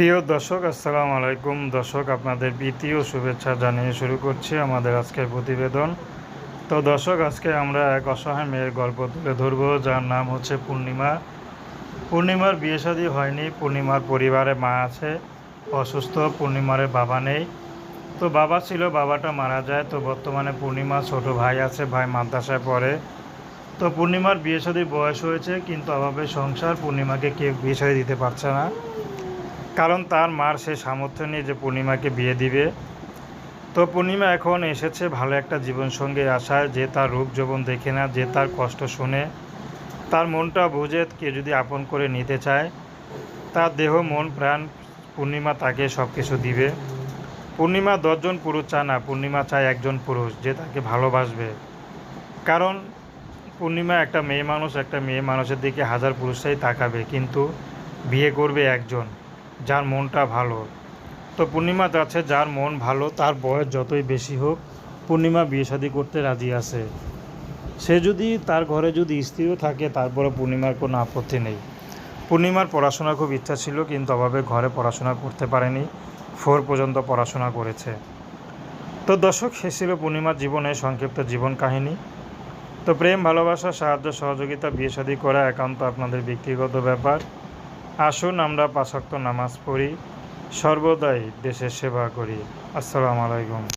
প্রিয় দর্শক, আসসালামু আলাইকুম। দর্শক, আপনাদের ও শুভেচ্ছা জানিয়ে শুরু করছি আমাদের আজকের প্রতিবেদন। তো দর্শক, আজকে আমরা এক অসহায় মেয়ের গল্প তুলে ধরবো, যার নাম হচ্ছে পূর্ণিমা। পূর্ণিমার বিয়ে শাদী হয়নি, পূর্ণিমার পরিবারে মা আছে, অসুস্থ, পূর্ণিমার বাবা নেই। তো বাবা ছিল, বাবাটা মারা যায়, তো বর্তমানে পূর্ণিমা ছোট ভাই আছে, ভাই মাদ্রাসায় পড়ে। তো পূর্ণিমার বিয়ে শাদীর বয়স হয়েছে, কিন্তু অভাবে সংসার পূর্ণিমাকে কেউ বিয়ে দিতে পারছে না। কারণ তার মার সে সামর্থ্য নিয়ে যে পূর্ণিমাকে বিয়ে দিবে। তো পূর্ণিমা এখন এসেছে ভালো একটা জীবনসঙ্গী আশায়, যে তার রূপ যৌবন দেখে না, যে তার কষ্ট শুনে। তার মনটা বুঝে কে যদি আপন করে নিতে চায়, তার দেহ, মন, প্রাণ, পূর্ণিমা তাকে সব কিছু দিবে। পূর্ণিমা দশজন পুরুষ চায় না, পূর্ণিমা চায় একজন পুরুষ যে তাকে ভালোবাসবে। কারণ পূর্ণিমা একটা মেয়ে মানুষ, একটা মেয়ে মানুষের দিকে হাজার পুরুষটাই তাকাবে, কিন্তু বিয়ে করবে একজন। যার মনটা ভালো। তো পূর্ণিমা যাচ্ছে যার মন ভালো, তার বয়স যতই বেশি হোক, পূর্ণিমা বিয়ে করতে রাজি আছে। সে যদি তার ঘরে যদি স্ত্রীও থাকে তারপরে পূর্ণিমার কোনো আপত্তি নেই। পূর্ণিমার পড়াশোনা খুব ইচ্ছা ছিল, কিন্তু অভাবে ঘরে পড়াশোনা করতে পারেনি ফোর পর্যন্ত পড়াশোনা করেছে। তো দর্শক সে ছিল পূর্ণিমার জীবনে সংক্ষিপ্ত জীবন কাহিনী। তো প্রেম, ভালোবাসা, সাহায্য, সহযোগিতা, বিয়ে শাদী করা একান্ত আপনাদের ব্যক্তিগত ব্যাপার। আসুন আমরা পাশাক্ত নামাজ পড়ি। সর্বদাই দেশের সেবা করি। আসসালামু আলাইকুম।